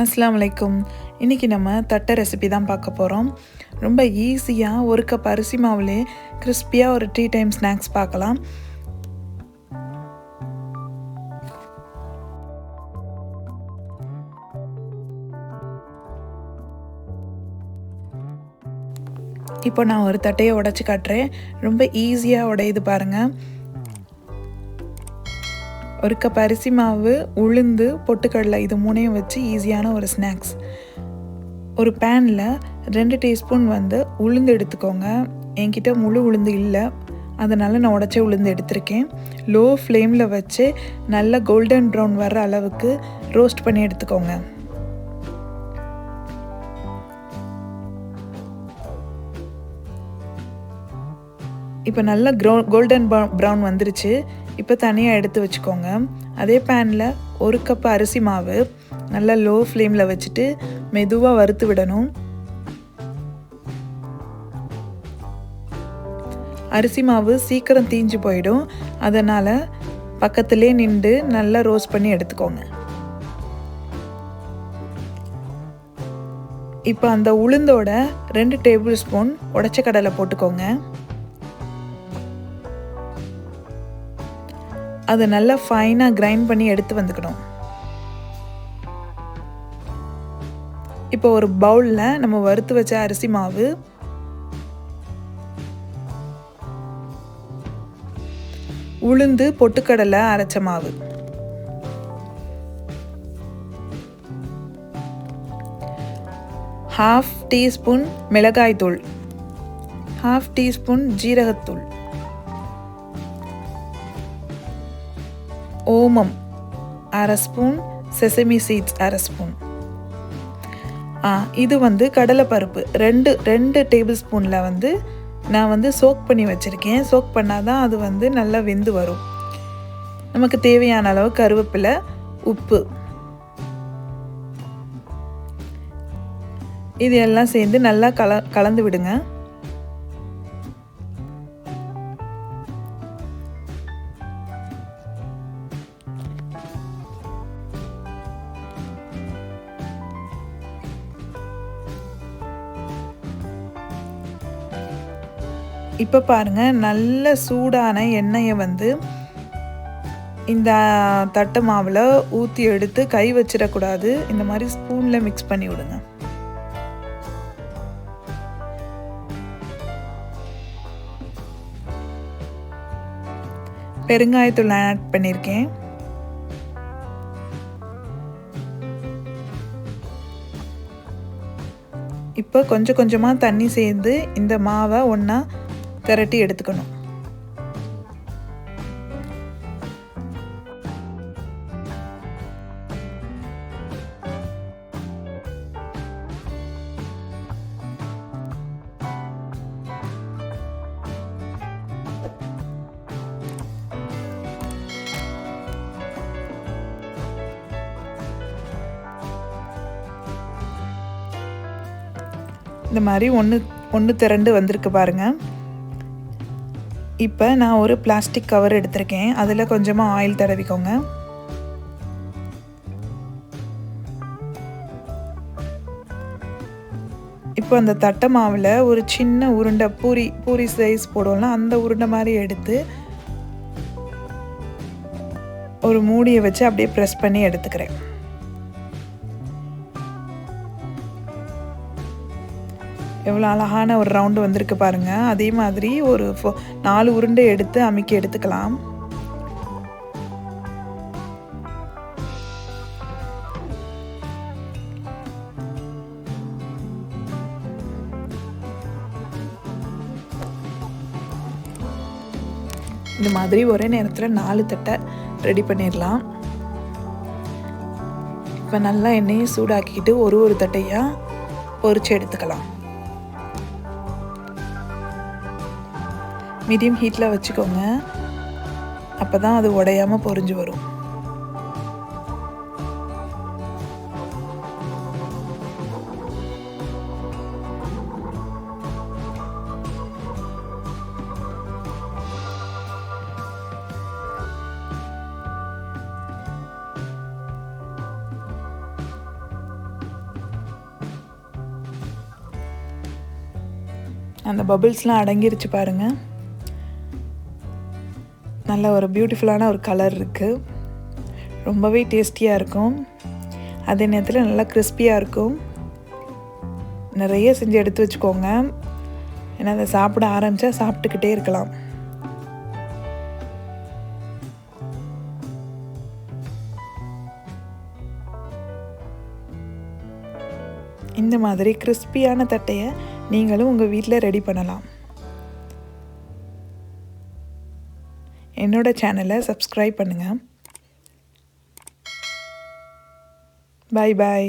அஸ்லாம் வலைக்கும். இன்றைக்கி நம்ம தட்டை ரெசிபி தான் பார்க்க போகிறோம் ரொம்ப ஈஸியாக ஒரு கப் அரிசி மாவுலே கிறிஸ்பியாக ஒரு டீ டைம் ஸ்நாக்ஸ் பார்க்கலாம். இப்போ நான் ஒரு தட்டையை உடச்சி காட்டுறேன். ரொம்ப ஈஸியாக உடையுது பாருங்கள் ஒரு கப் அரிசி மாவு உளுந்து பொட்டுக்கடலை இது மூணையும் வச்சு ஈஸியான ஒரு ஸ்நாக்ஸ் ஒரு பேனில் ரெண்டு டீஸ்பூன் வந்து உளுந்து எடுத்துக்கோங்க. என்கிட்ட முழு உளுந்து இல்லை. அதனால் நான் உடச்ச உளுந்து எடுத்திருக்கேன். லோ ஃப்ளேமில் வச்சு நல்ல கோல்டன் ப்ரௌன் வர்ற அளவுக்கு ரோஸ்ட் பண்ணி எடுத்துக்கோங்க. இப்போ நல்ல க்ரௌ கோல்டன் ப்ரௌன் வந்துருச்சு. இப்போ தனியாக எடுத்து வச்சுக்கோங்க. அதே பேனில் ஒரு கப் அரிசி மாவு நல்லா லோ ஃப்ளேமில் வச்சுட்டு மெதுவாக வறுத்து விடணும். அரிசி மாவு சீக்கிரம் தீஞ்சு போயிடும். அதனால் பக்கத்துலேயே நின்று நல்லா ரோஸ்ட் பண்ணி எடுத்துக்கோங்க. இப்போ அந்த உளுந்தோட ரெண்டு டேபிள் ஸ்பூன் உடச்ச கடலை போட்டுக்கோங்க. அதை நல்லா ஃபைனாக கிரைண்ட் பண்ணி எடுத்து வந்துக்கணும். இப்போ ஒரு பவுலில் நம்ம வறுத்து வச்ச அரிசி மாவு உளுந்து பொட்டுக்கடலை அரைச்ச மாவு. ஹாஃப் டீஸ்பூன் மிளகாய்த்தூள். ஹாஃப் டீஸ்பூன் ஜீரகத்தூள். ஓமம் அரை ஸ்பூன் செசமி சீட்ஸ் அரை ஸ்பூன். ஆ இது வந்து கடலைப்பருப்பு. ரெண்டு ரெண்டு டேபிள் ஸ்பூனில் வந்து நான் வந்து சோக் பண்ணி வச்சுருக்கேன். சோக் பண்ணால் தான் அது வந்து நல்லா வெந்து வரும். நமக்கு தேவையான அளவு கருவேப்பிலை உப்பு. இது எல்லாம் சேர்ந்து நல்லா கல கலந்து விடுங்க. இப்போ பாருங்கள் நல்ல சூடான எண்ணெயை வந்து இந்த தட்டை மாவில் ஊற்றி எடுத்து கை வச்சிடக்கூடாது இந்த மாதிரி ஸ்பூனில் மிக்ஸ் பண்ணி விடுங்க. பெருங்காயத்தூள் ஆட் பண்ணியிருக்கேன் இப்போ கொஞ்சம் கொஞ்சமாக தண்ணி சேர்ந்து இந்த மாவை ஒன்றா திரட்டி எடுத்துக்கணும். இந்த மாதிரி ஒன்று ஒன்று திரண்டு வந்திருக்கு பாருங்கள் இப்போ நான் ஒரு பிளாஸ்டிக் கவர் எடுத்திருக்கேன். அதில் கொஞ்சமாக ஆயில் தடவிக்கோங்க. இப்போ அந்த தட்டை மாவில் ஒரு சின்ன உருண்டை பூரி பூரி சைஸ் போடுவோம்ல அந்த உருண்டை மாதிரி எடுத்து ஒரு மூடியை வச்சு அப்படியே ப்ரெஸ் பண்ணி எடுத்துக்கிறேன். எவ்வளோ அழகான ஒரு ரவுண்டு வந்திருக்கு பாருங்கள் அதே மாதிரி ஒரு நாலு உருண்டை எடுத்து அமைக்க எடுத்துக்கலாம். இந்த மாதிரி ஒரே நேரத்தில் நாலு தட்டை ரெடி பண்ணிடலாம். இப்போ நல்லா எண்ணெயை சூடாக்கிட்டு ஒரு ஒரு தட்டையாக பொரிச்சு எடுத்துக்கலாம். மீடியம் ஹீட்டில் வச்சுக்கோங்க. அப்போ தான் அது உடையாமல் பொறிஞ்சு வரும். அந்த பபிள்ஸ்லாம் அடங்கிருச்சு பாருங்கள் நல்ல ஒரு பியூட்டிஃபுல்லான ஒரு கலர் இருக்குது ரொம்பவே டேஸ்டியாக இருக்கும். அதே நேரத்தில் நல்லா கிறிஸ்பியாக இருக்கும். நிறைய செஞ்சு எடுத்து வச்சுக்கோங்க. ஏன்னா அதை சாப்பிட ஆரம்பித்தா சாப்பிட்டுக்கிட்டே இருக்கலாம். இந்த மாதிரி கிறிஸ்பியான தட்டையை நீங்களும் உங்கள் வீட்டில் ரெடி பண்ணலாம். என்னோட சேனலை சப்ஸ்கிரைப் பண்ணுங்கள் பாய் பாய்